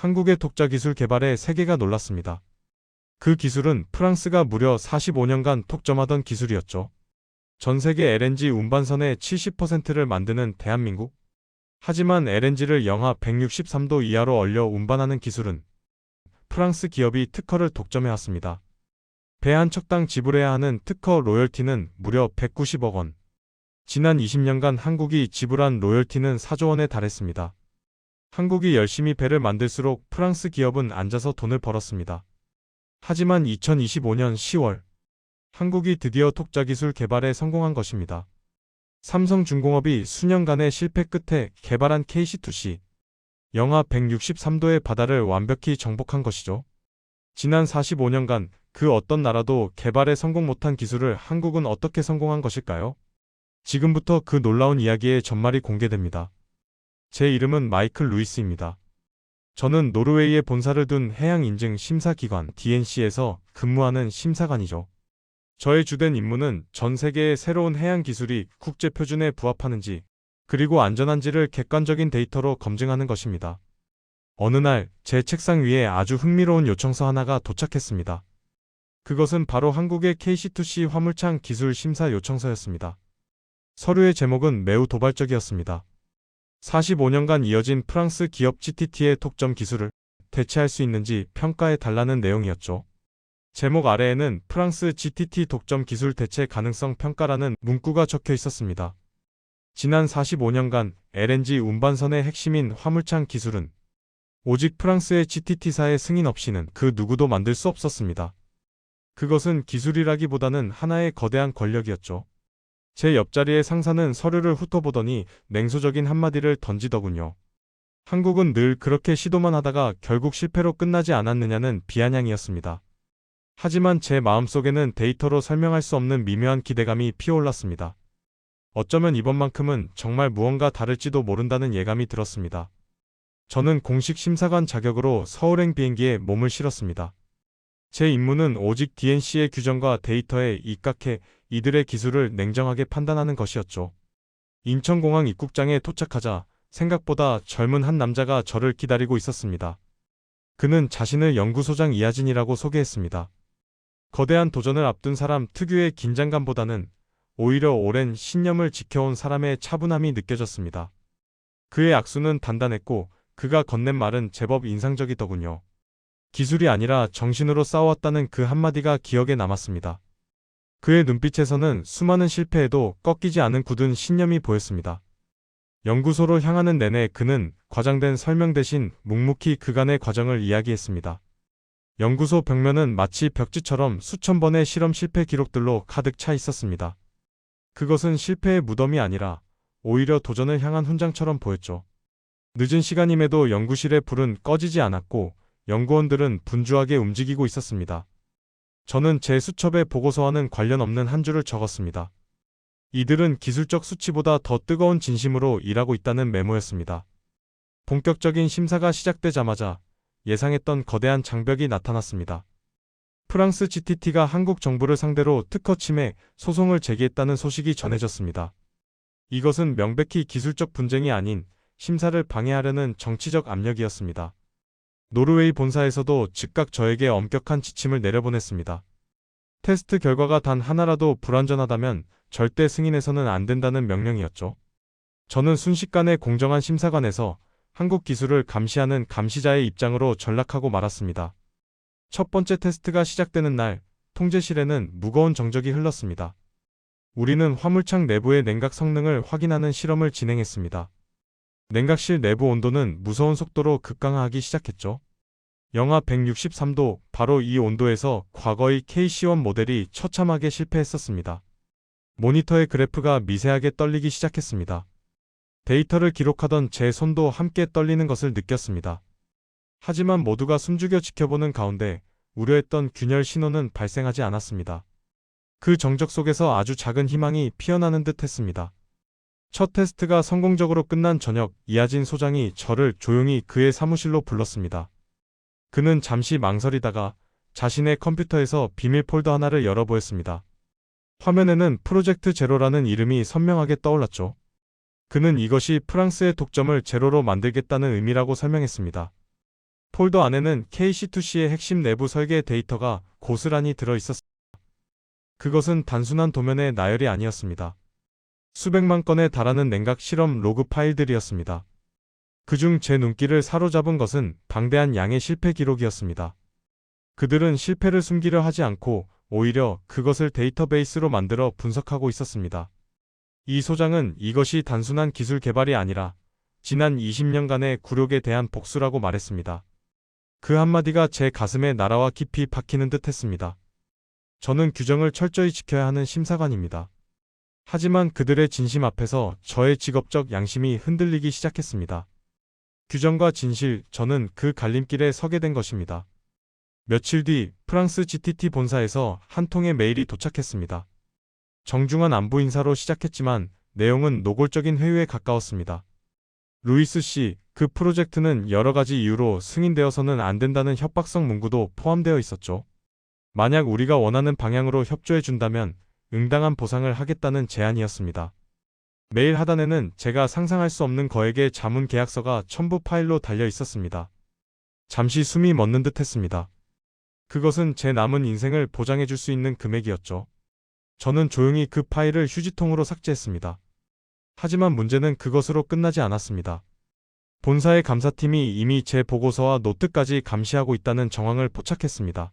한국의 독자 기술 개발에 세계가 놀랐습니다. 그 기술은 프랑스가 무려 45년간 독점하던 기술이었죠. 전 세계 LNG 운반선의 70%를 만드는 대한민국. 하지만 LNG를 영하 163도 이하로 얼려 운반하는 기술은 프랑스 기업이 특허를 독점해왔습니다. 배 한 척당 지불해야 하는 특허 로열티는 무려 190억 원. 지난 20년간 한국이 지불한 로열티는 4조 원에 달했습니다. 한국이 열심히 배를 만들수록 프랑스 기업은 앉아서 돈을 벌었습니다. 하지만 2025년 10월, 한국이 드디어 독자 기술 개발에 성공한 것입니다. 삼성중공업이 수년간의 실패 끝에 개발한 KC2C, 영하 163도의 바다를 완벽히 정복한 것이죠. 지난 45년간 그 어떤 나라도 개발에 성공 못한 기술을 한국은 어떻게 성공한 것일까요? 지금부터 그 놀라운 이야기의 전말이 공개됩니다. 제 이름은 마이클 루이스입니다. 저는 노르웨이에 본사를 둔 해양인증 심사기관 DNC에서 근무하는 심사관이죠. 저의 주된 임무는 전 세계의 새로운 해양 기술이 국제 표준에 부합하는지 그리고 안전한지를 객관적인 데이터로 검증하는 것입니다. 어느 날 제 책상 위에 아주 흥미로운 요청서 하나가 도착했습니다. 그것은 바로 한국의 KC2C 화물창 기술 심사 요청서였습니다. 서류의 제목은 매우 도발적이었습니다. 45년간 이어진 프랑스 기업 GTT의 독점 기술을 대체할 수 있는지 평가해 달라는 내용이었죠. 제목 아래에는 프랑스 GTT 독점 기술 대체 가능성 평가라는 문구가 적혀 있었습니다. 지난 45년간 LNG 운반선의 핵심인 화물창 기술은 오직 프랑스의 GTT사의 승인 없이는 그 누구도 만들 수 없었습니다. 그것은 기술이라기보다는 하나의 거대한 권력이었죠. 제 옆자리의 상사는 서류를 훑어보더니 냉소적인 한마디를 던지더군요. 한국은 늘 그렇게 시도만 하다가 결국 실패로 끝나지 않았느냐는 비아냥이었습니다. 하지만 제 마음속에는 데이터로 설명할 수 없는 미묘한 기대감이 피어올랐습니다. 어쩌면 이번만큼은 정말 무언가 다를지도 모른다는 예감이 들었습니다. 저는 공식 심사관 자격으로 서울행 비행기에 몸을 실었습니다. 제 임무는 오직 DNC의 규정과 데이터에 입각해 이들의 기술을 냉정하게 판단하는 것이었죠. 인천공항 입국장에 도착하자 생각보다 젊은 한 남자가 저를 기다리고 있었습니다. 그는 자신을 연구소장 이하진이라고 소개했습니다. 거대한 도전을 앞둔 사람 특유의 긴장감보다는 오히려 오랜 신념을 지켜온 사람의 차분함이 느껴졌습니다. 그의 악수는 단단했고 그가 건넨 말은 제법 인상적이더군요. 기술이 아니라 정신으로 싸웠다는 그 한마디가 기억에 남았습니다. 그의 눈빛에서는 수많은 실패에도 꺾이지 않은 굳은 신념이 보였습니다. 연구소로 향하는 내내 그는 과장된 설명 대신 묵묵히 그간의 과정을 이야기했습니다. 연구소 벽면은 마치 벽지처럼 수천 번의 실험 실패 기록들로 가득 차 있었습니다. 그것은 실패의 무덤이 아니라 오히려 도전을 향한 훈장처럼 보였죠. 늦은 시간임에도 연구실의 불은 꺼지지 않았고 연구원들은 분주하게 움직이고 있었습니다. 저는 제 수첩에 보고서와는 관련 없는 한 줄을 적었습니다. 이들은 기술적 수치보다 더 뜨거운 진심으로 일하고 있다는 메모였습니다. 본격적인 심사가 시작되자마자 예상했던 거대한 장벽이 나타났습니다. 프랑스 GTT가 한국 정부를 상대로 특허 침해 소송을 제기했다는 소식이 전해졌습니다. 이것은 명백히 기술적 분쟁이 아닌 심사를 방해하려는 정치적 압력이었습니다. 노르웨이 본사에서도 즉각 저에게 엄격한 지침을 내려보냈습니다. 테스트 결과가 단 하나라도 불완전하다면 절대 승인해서는 안 된다는 명령이었죠. 저는 순식간에 공정한 심사관에서 한국 기술을 감시하는 감시자의 입장으로 전락하고 말았습니다. 첫 번째 테스트가 시작되는 날, 통제실에는 무거운 정적이 흘렀습니다. 우리는 화물창 내부의 냉각 성능을 확인하는 실험을 진행했습니다. 냉각실 내부 온도는 무서운 속도로 급강하기 시작했죠. 영하 163도, 바로 이 온도에서 과거의 KC1 모델이 처참하게 실패했었습니다. 모니터의 그래프가 미세하게 떨리기 시작했습니다. 데이터를 기록하던 제 손도 함께 떨리는 것을 느꼈습니다. 하지만 모두가 숨죽여 지켜보는 가운데 우려했던 균열 신호는 발생하지 않았습니다. 그 정적 속에서 아주 작은 희망이 피어나는 듯 했습니다. 첫 테스트가 성공적으로 끝난 저녁, 이하진 소장이 저를 조용히 그의 사무실로 불렀습니다. 그는 잠시 망설이다가 자신의 컴퓨터에서 비밀 폴더 하나를 열어 보였습니다. 화면에는 프로젝트 제로라는 이름이 선명하게 떠올랐죠. 그는 이것이 프랑스의 독점을 제로로 만들겠다는 의미라고 설명했습니다. 폴더 안에는 KC2C의 핵심 내부 설계 데이터가 고스란히 들어 있었습니다. 그것은 단순한 도면의 나열이 아니었습니다. 수백만 건에 달하는 냉각 실험 로그 파일들이었습니다. 그중 제 눈길을 사로잡은 것은 방대한 양의 실패 기록이었습니다. 그들은 실패를 숨기려 하지 않고 오히려 그것을 데이터베이스로 만들어 분석하고 있었습니다. 이 소장은 이것이 단순한 기술 개발이 아니라 지난 20년간의 굴욕에 대한 복수라고 말했습니다. 그 한마디가 제 가슴에 날아와 깊이 박히는 듯 했습니다. 저는 규정을 철저히 지켜야 하는 심사관입니다. 하지만 그들의 진심 앞에서 저의 직업적 양심이 흔들리기 시작했습니다. 규정과 진실, 저는 그 갈림길에 서게 된 것입니다. 며칠 뒤 프랑스 GTT 본사에서 한 통의 메일이 도착했습니다. 정중한 안부 인사로 시작했지만 내용은 노골적인 회유에 가까웠습니다. 루이스 씨, 그 프로젝트는 여러 가지 이유로 승인되어서는 안 된다는 협박성 문구도 포함되어 있었죠. 만약 우리가 원하는 방향으로 협조해 준다면 응당한 보상을 하겠다는 제안이었습니다. 메일 하단에는 제가 상상할 수 없는 거액의 자문 계약서가 첨부 파일로 달려 있었습니다. 잠시 숨이 멎는 듯 했습니다. 그것은 제 남은 인생을 보장해 줄 수 있는 금액이었죠. 저는 조용히 그 파일을 휴지통으로 삭제했습니다. 하지만 문제는 그것으로 끝나지 않았습니다. 본사의 감사팀이 이미 제 보고서와 노트까지 감시하고 있다는 정황을 포착했습니다.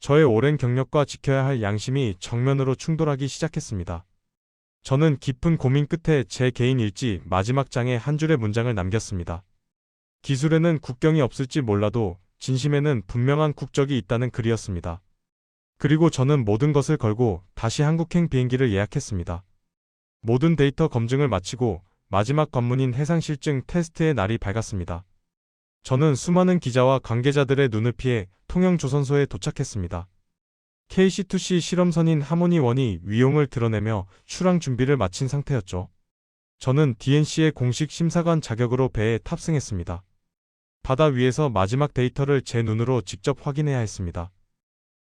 저의 오랜 경력과 지켜야 할 양심이 정면으로 충돌하기 시작했습니다. 저는 깊은 고민 끝에 제 개인 일지 마지막 장에 한 줄의 문장을 남겼습니다. 기술에는 국경이 없을지 몰라도 진심에는 분명한 국적이 있다는 글이었습니다. 그리고 저는 모든 것을 걸고 다시 한국행 비행기를 예약했습니다. 모든 데이터 검증을 마치고 마지막 관문인 해상실증 테스트의 날이 밝았습니다. 저는 수많은 기자와 관계자들의 눈을 피해 통영조선소에 도착했습니다. KC2C 실험선인 하모니1이 위용을 드러내며 출항 준비를 마친 상태였죠. 저는 DNC의 공식 심사관 자격으로 배에 탑승했습니다. 바다 위에서 마지막 데이터를 제 눈으로 직접 확인해야 했습니다.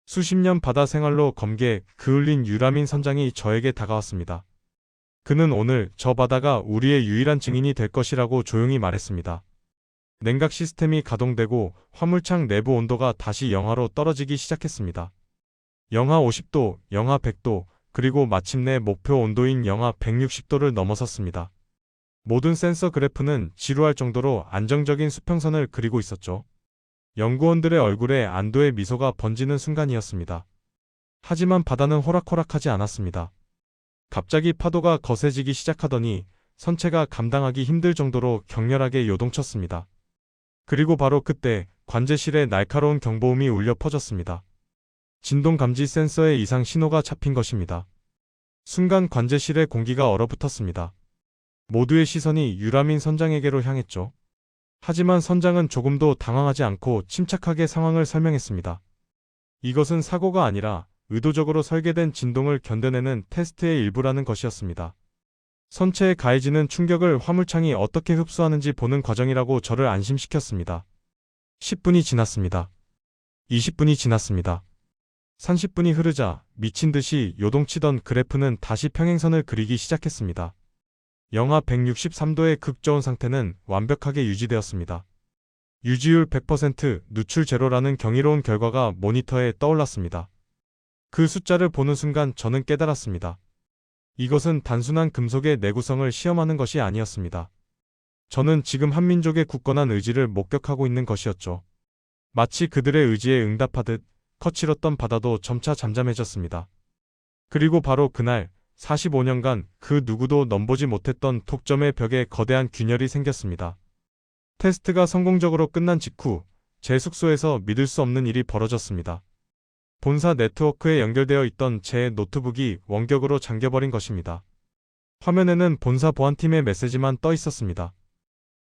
수십 년 바다 생활로 검게 그을린 유라민 선장이 저에게 다가왔습니다. 그는 오늘 저 바다가 우리의 유일한 증인이 될 것이라고 조용히 말했습니다. 냉각 시스템이 가동되고 화물창 내부 온도가 다시 영하로 떨어지기 시작했습니다. 영하 50도, 영하 100도, 그리고 마침내 목표 온도인 영하 160도를 넘어섰습니다. 모든 센서 그래프는 지루할 정도로 안정적인 수평선을 그리고 있었죠. 연구원들의 얼굴에 안도의 미소가 번지는 순간이었습니다. 하지만 바다는 호락호락하지 않았습니다. 갑자기 파도가 거세지기 시작하더니 선체가 감당하기 힘들 정도로 격렬하게 요동쳤습니다. 그리고 바로 그때 관제실에 날카로운 경보음이 울려 퍼졌습니다. 진동 감지 센서에 이상 신호가 잡힌 것입니다. 순간 관제실의 공기가 얼어붙었습니다. 모두의 시선이 유라민 선장에게로 향했죠. 하지만 선장은 조금도 당황하지 않고 침착하게 상황을 설명했습니다. 이것은 사고가 아니라 의도적으로 설계된 진동을 견뎌내는 테스트의 일부라는 것이었습니다. 선체에 가해지는 충격을 화물창이 어떻게 흡수하는지 보는 과정이라고 저를 안심시켰습니다. 10분이 지났습니다. 20분이 지났습니다. 30분이 흐르자 미친 듯이 요동치던 그래프는 다시 평행선을 그리기 시작했습니다. 영하 163도의 극저온 상태는 완벽하게 유지되었습니다. 유지율 100%, 누출 제로라는 경이로운 결과가 모니터에 떠올랐습니다. 그 숫자를 보는 순간 저는 깨달았습니다. 이것은 단순한 금속의 내구성을 시험하는 것이 아니었습니다. 저는 지금 한민족의 굳건한 의지를 목격하고 있는 것이었죠. 마치 그들의 의지에 응답하듯 거칠었던 바다도 점차 잠잠해졌습니다. 그리고 바로 그날 45년간 그 누구도 넘보지 못했던 독점의 벽에 거대한 균열이 생겼습니다. 테스트가 성공적으로 끝난 직후 제 숙소에서 믿을 수 없는 일이 벌어졌습니다. 본사 네트워크에 연결되어 있던 제 노트북이 원격으로 잠겨버린 것입니다. 화면에는 본사 보안팀의 메시지만 떠 있었습니다.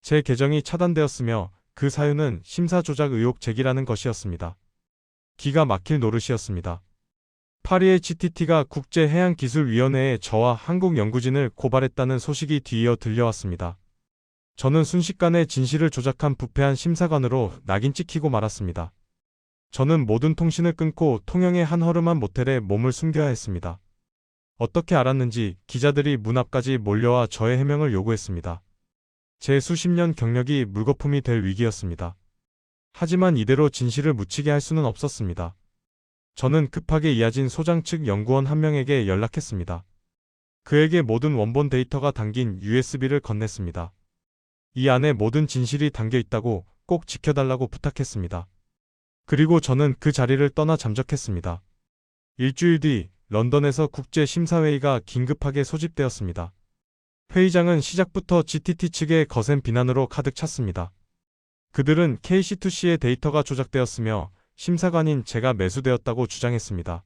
제 계정이 차단되었으며 그 사유는 심사 조작 의혹 제기라는 것이었습니다. 기가 막힐 노릇이었습니다. 파리의 GTT가 국제해양기술위원회에 저와 한국 연구진을 고발했다는 소식이 뒤이어 들려왔습니다. 저는 순식간에 진실을 조작한 부패한 심사관으로 낙인 찍히고 말았습니다. 저는 모든 통신을 끊고 통영의 한 허름한 모텔에 몸을 숨겨야 했습니다. 어떻게 알았는지 기자들이 문 앞까지 몰려와 저의 해명을 요구했습니다. 제 수십 년 경력이 물거품이 될 위기였습니다. 하지만 이대로 진실을 묻히게 할 수는 없었습니다. 저는 급하게 이하진 소장 측 연구원 한 명에게 연락했습니다. 그에게 모든 원본 데이터가 담긴 USB를 건넸습니다. 이 안에 모든 진실이 담겨 있다고 꼭 지켜달라고 부탁했습니다. 그리고 저는 그 자리를 떠나 잠적했습니다. 일주일 뒤 런던에서 국제 심사회의가 긴급하게 소집되었습니다. 회의장은 시작부터 GTT 측의 거센 비난으로 가득 찼습니다. 그들은 KC2C의 데이터가 조작되었으며 심사관인 제가 매수되었다고 주장했습니다.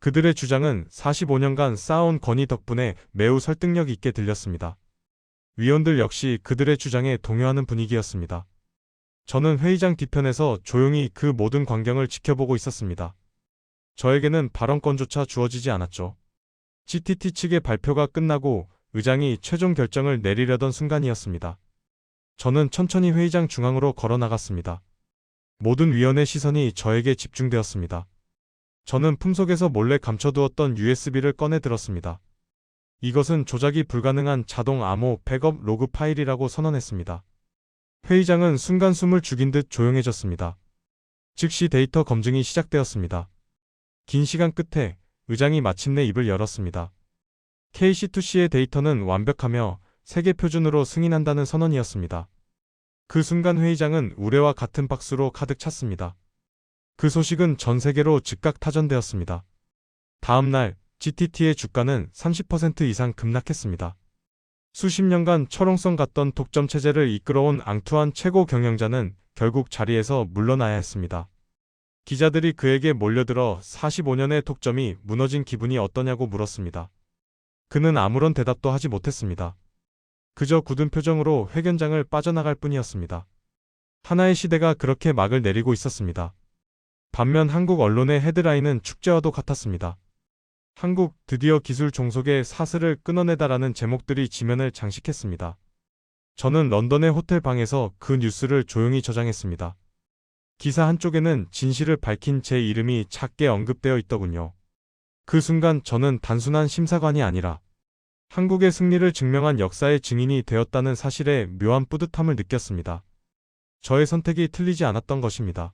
그들의 주장은 45년간 쌓아온 권위 덕분에 매우 설득력 있게 들렸습니다. 위원들 역시 그들의 주장에 동요하는 분위기였습니다. 저는 회의장 뒤편에서 조용히 그 모든 광경을 지켜보고 있었습니다. 저에게는 발언권조차 주어지지 않았죠. GTT 측의 발표가 끝나고 의장이 최종 결정을 내리려던 순간이었습니다. 저는 천천히 회의장 중앙으로 걸어 나갔습니다. 모든 위원의 시선이 저에게 집중되었습니다. 저는 품속에서 몰래 감춰두었던 USB를 꺼내 들었습니다. 이것은 조작이 불가능한 자동 암호 백업 로그 파일이라고 선언했습니다. 회의장은 순간 숨을 죽인 듯 조용해졌습니다. 즉시 데이터 검증이 시작되었습니다. 긴 시간 끝에 의장이 마침내 입을 열었습니다. KC2C의 데이터는 완벽하며 세계 표준으로 승인한다는 선언이었습니다. 그 순간 회의장은 우레와 같은 박수로 가득 찼습니다. 그 소식은 전 세계로 즉각 타전되었습니다. 다음 날 GTT의 주가는 30% 이상 급락했습니다. 수십 년간 철옹성 같던 독점 체제를 이끌어온 앙투안 최고 경영자는 결국 자리에서 물러나야 했습니다. 기자들이 그에게 몰려들어 45년의 독점이 무너진 기분이 어떠냐고 물었습니다. 그는 아무런 대답도 하지 못했습니다. 그저 굳은 표정으로 회견장을 빠져나갈 뿐이었습니다. 하나의 시대가 그렇게 막을 내리고 있었습니다. 반면 한국 언론의 헤드라인은 축제와도 같았습니다. 한국 드디어 기술 종속의 사슬을 끊어내다라는 제목들이 지면을 장식했습니다. 저는 런던의 호텔 방에서 그 뉴스를 조용히 저장했습니다. 기사 한쪽에는 진실을 밝힌 제 이름이 작게 언급되어 있더군요. 그 순간 저는 단순한 심사관이 아니라 한국의 승리를 증명한 역사의 증인이 되었다는 사실에 묘한 뿌듯함을 느꼈습니다. 저의 선택이 틀리지 않았던 것입니다.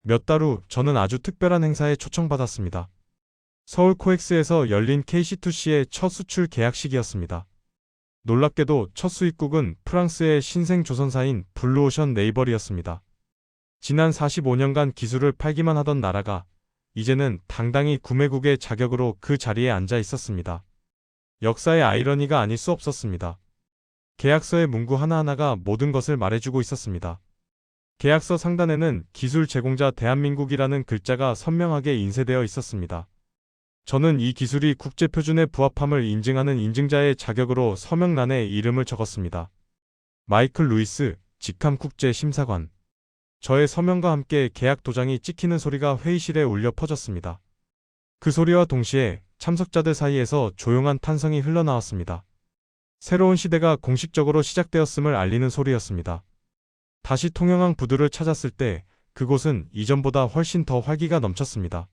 몇 달 후 저는 아주 특별한 행사에 초청받았습니다. 서울 코엑스에서 열린 KC2C의 첫 수출 계약식이었습니다. 놀랍게도 첫 수입국은 프랑스의 신생 조선사인 블루오션 네이버리였습니다. 지난 45년간 기술을 팔기만 하던 나라가 이제는 당당히 구매국의 자격으로 그 자리에 앉아 있었습니다. 역사의 아이러니가 아닐 수 없었습니다. 계약서의 문구 하나하나가 모든 것을 말해주고 있었습니다. 계약서 상단에는 기술 제공자 대한민국이라는 글자가 선명하게 인쇄되어 있었습니다. 저는 이 기술이 국제표준에 부합함을 인증하는 인증자의 자격으로 서명란에 이름을 적었습니다. 마이클 루이스, 직함 국제 심사관. 저의 서명과 함께 계약 도장이 찍히는 소리가 회의실에 울려 퍼졌습니다. 그 소리와 동시에 참석자들 사이에서 조용한 탄성이 흘러나왔습니다. 새로운 시대가 공식적으로 시작되었음을 알리는 소리였습니다. 다시 통영항 부두를 찾았을 때 그곳은 이전보다 훨씬 더 활기가 넘쳤습니다.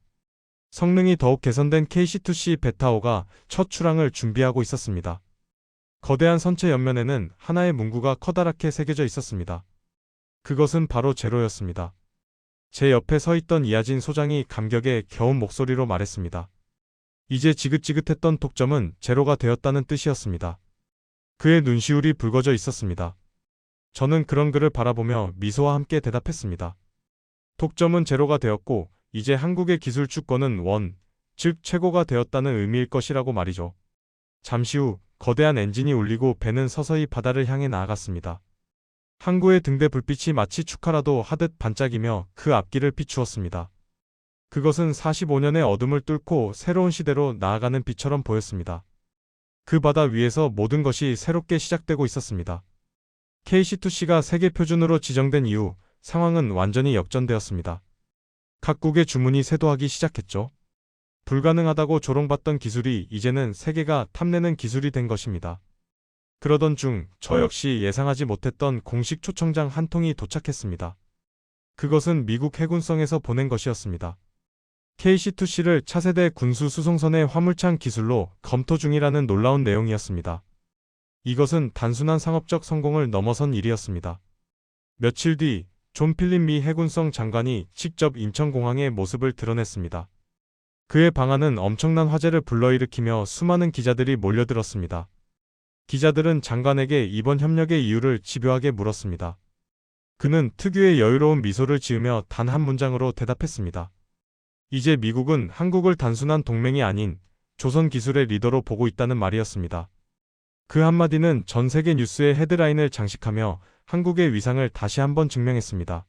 성능이 더욱 개선된 KC2C 베타오가 첫 출항을 준비하고 있었습니다. 거대한 선체 옆면에는 하나의 문구가 커다랗게 새겨져 있었습니다. 그것은 바로 제로였습니다. 제 옆에 서 있던 이하진 소장이 감격에 겨운 목소리로 말했습니다. 이제 지긋지긋했던 독점은 제로가 되었다는 뜻이었습니다. 그의 눈시울이 붉어져 있었습니다. 저는 그런 그를 바라보며 미소와 함께 대답했습니다. 독점은 제로가 되었고 이제 한국의 기술 주권은 원, 즉 최고가 되었다는 의미일 것이라고 말이죠. 잠시 후 거대한 엔진이 울리고 배는 서서히 바다를 향해 나아갔습니다. 항구의 등대 불빛이 마치 축하라도 하듯 반짝이며 그 앞길을 비추었습니다. 그것은 45년의 어둠을 뚫고 새로운 시대로 나아가는 빛처럼 보였습니다. 그 바다 위에서 모든 것이 새롭게 시작되고 있었습니다. KC2C가 세계 표준으로 지정된 이후 상황은 완전히 역전되었습니다. 각국의 주문이 쇄도하기 시작했죠. 불가능하다고 조롱받던 기술이 이제는 세계가 탐내는 기술이 된 것입니다. 그러던 중 저 역시 예상하지 못했던 공식 초청장 한 통이 도착했습니다. 그것은 미국 해군성에서 보낸 것이었습니다. KC2C를 차세대 군수 수송선의 화물창 기술로 검토 중이라는 놀라운 내용이었습니다. 이것은 단순한 상업적 성공을 넘어선 일이었습니다. 며칠 뒤 존 필립 미 해군성 장관이 직접 인천공항의 모습을 드러냈습니다. 그의 방안은 엄청난 화제를 불러일으키며 수많은 기자들이 몰려들었습니다. 기자들은 장관에게 이번 협력의 이유를 집요하게 물었습니다. 그는 특유의 여유로운 미소를 지으며 단 한 문장으로 대답했습니다. 이제 미국은 한국을 단순한 동맹이 아닌 조선 기술의 리더로 보고 있다는 말이었습니다. 그 한마디는 전 세계 뉴스의 헤드라인을 장식하며 한국의 위상을 다시 한번 증명했습니다.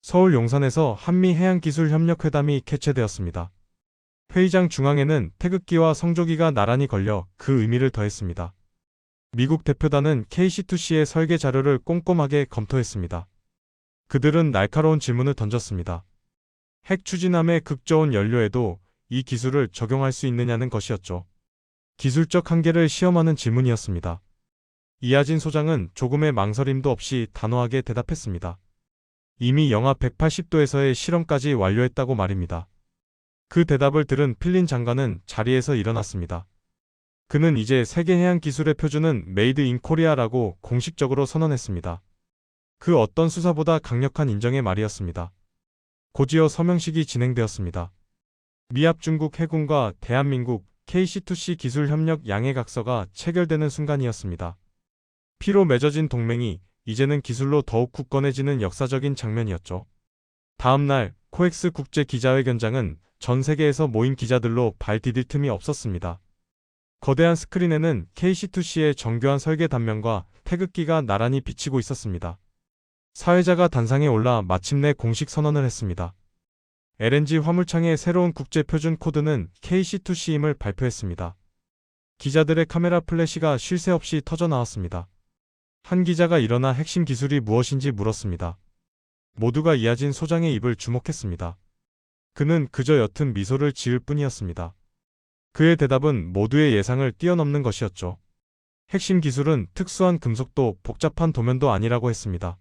서울 용산에서 한미 해양기술협력회담이 개최되었습니다. 회의장 중앙에는 태극기와 성조기가 나란히 걸려 그 의미를 더했습니다. 미국 대표단은 KC2C의 설계 자료를 꼼꼼하게 검토했습니다. 그들은 날카로운 질문을 던졌습니다. 핵 추진함의 극저온 연료에도 이 기술을 적용할 수 있느냐는 것이었죠. 기술적 한계를 시험하는 질문이었습니다. 이하진 소장은 조금의 망설임도 없이 단호하게 대답했습니다. 이미 영하 180도에서의 실험까지 완료했다고 말입니다. 그 대답을 들은 필린 장관은 자리에서 일어났습니다. 그는 이제 세계 해양 기술의 표준은 메이드 인 코리아라고 공식적으로 선언했습니다. 그 어떤 수사보다 강력한 인정의 말이었습니다. 고지어 서명식이 진행되었습니다. 미합 중국 해군과 대한민국 KC2C 기술 협력 양해각서가 체결되는 순간이었습니다. 피로 맺어진 동맹이 이제는 기술로 더욱 굳건해지는 역사적인 장면이었죠. 다음 날 코엑스 국제 기자회견장은 전 세계에서 모인 기자들로 발 디딜 틈이 없었습니다. 거대한 스크린에는 KC2C의 정교한 설계 단면과 태극기가 나란히 비치고 있었습니다. 사회자가 단상에 올라 마침내 공식 선언을 했습니다. LNG 화물창의 새로운 국제 표준 코드는 KC2C임을 발표했습니다. 기자들의 카메라 플래시가 쉴 새 없이 터져 나왔습니다. 한 기자가 일어나 핵심 기술이 무엇인지 물었습니다. 모두가 이하진 소장의 입을 주목했습니다. 그는 그저 옅은 미소를 지을 뿐이었습니다. 그의 대답은 모두의 예상을 뛰어넘는 것이었죠. 핵심 기술은 특수한 금속도 복잡한 도면도 아니라고 했습니다.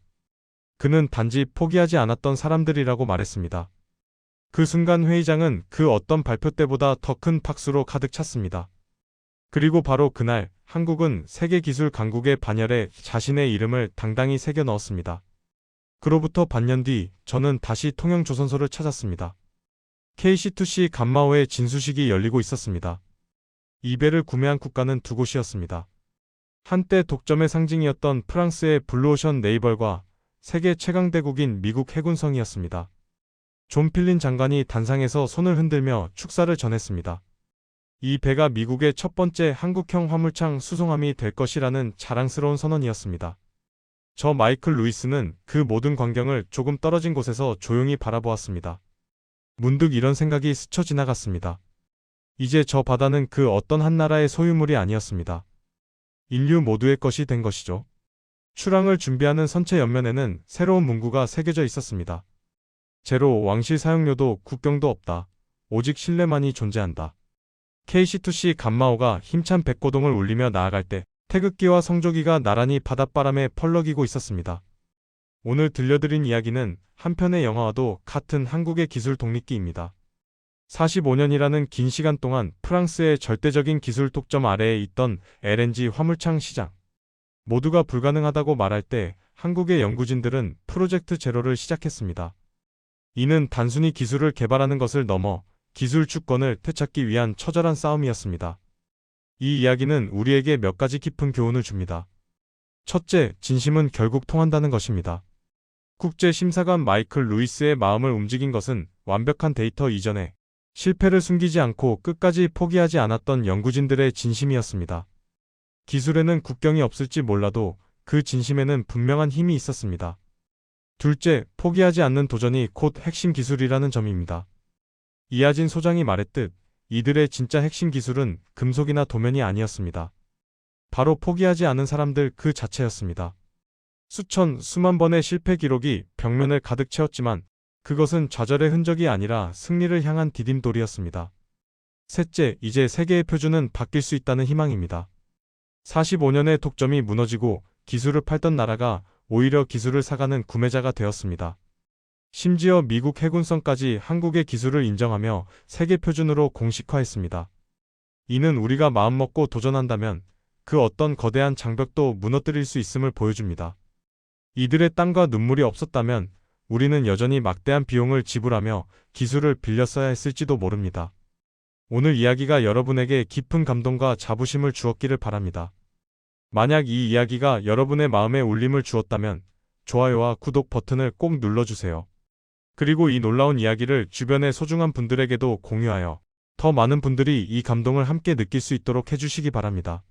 그는 단지 포기하지 않았던 사람들이라고 말했습니다. 그 순간 회의장은 그 어떤 발표 때보다 더 큰 박수로 가득 찼습니다. 그리고 바로 그날 한국은 세계 기술 강국의 반열에 자신의 이름을 당당히 새겨 넣었습니다. 그로부터 반년 뒤 저는 다시 통영조선소를 찾았습니다. KC2C 감마호의 진수식이 열리고 있었습니다. 이 배를 구매한 국가는 두 곳이었습니다. 한때 독점의 상징이었던 프랑스의 블루오션 네이벌과 세계 최강대국인 미국 해군성이었습니다. 존 필린 장관이 단상에서 손을 흔들며 축사를 전했습니다. 이 배가 미국의 첫 번째 한국형 화물창 수송함이 될 것이라는 자랑스러운 선언이었습니다. 저 마이클 루이스는 그 모든 광경을 조금 떨어진 곳에서 조용히 바라보았습니다. 문득 이런 생각이 스쳐 지나갔습니다. 이제 저 바다는 그 어떤 한 나라의 소유물이 아니었습니다. 인류 모두의 것이 된 것이죠. 출항을 준비하는 선체 옆면에는 새로운 문구가 새겨져 있었습니다. 제로 왕실 사용료도 국경도 없다. 오직 신뢰만이 존재한다. KC2C 감마호가 힘찬 백고동을 울리며 나아갈 때 태극기와 성조기가 나란히 바닷바람에 펄럭이고 있었습니다. 오늘 들려드린 이야기는 한편의 영화와도 같은 한국의 기술 독립기입니다. 45년이라는 긴 시간 동안 프랑스의 절대적인 기술 독점 아래에 있던 LNG 화물창 시장. 모두가 불가능하다고 말할 때 한국의 연구진들은 프로젝트 제로를 시작했습니다. 이는 단순히 기술을 개발하는 것을 넘어 기술 주권을 되찾기 위한 처절한 싸움이었습니다. 이 이야기는 우리에게 몇 가지 깊은 교훈을 줍니다. 첫째, 진심은 결국 통한다는 것입니다. 국제심사관 마이클 루이스의 마음을 움직인 것은 완벽한 데이터 이전에 실패를 숨기지 않고 끝까지 포기하지 않았던 연구진들의 진심이었습니다. 기술에는 국경이 없을지 몰라도 그 진심에는 분명한 힘이 있었습니다. 둘째, 포기하지 않는 도전이 곧 핵심 기술이라는 점입니다. 이하진 소장이 말했듯 이들의 진짜 핵심 기술은 금속이나 도면이 아니었습니다. 바로 포기하지 않은 사람들 그 자체였습니다. 수천, 수만 번의 실패 기록이 벽면을 가득 채웠지만 그것은 좌절의 흔적이 아니라 승리를 향한 디딤돌이었습니다. 셋째, 이제 세계의 표준은 바뀔 수 있다는 희망입니다. 45년의 독점이 무너지고 기술을 팔던 나라가 오히려 기술을 사가는 구매자가 되었습니다. 심지어 미국 해군성까지 한국의 기술을 인정하며 세계 표준으로 공식화했습니다. 이는 우리가 마음먹고 도전한다면 그 어떤 거대한 장벽도 무너뜨릴 수 있음을 보여줍니다. 이들의 땀과 눈물이 없었다면 우리는 여전히 막대한 비용을 지불하며 기술을 빌려 써야 했을지도 모릅니다. 오늘 이야기가 여러분에게 깊은 감동과 자부심을 주었기를 바랍니다. 만약 이 이야기가 여러분의 마음에 울림을 주었다면 좋아요와 구독 버튼을 꼭 눌러주세요. 그리고 이 놀라운 이야기를 주변의 소중한 분들에게도 공유하여 더 많은 분들이 이 감동을 함께 느낄 수 있도록 해주시기 바랍니다.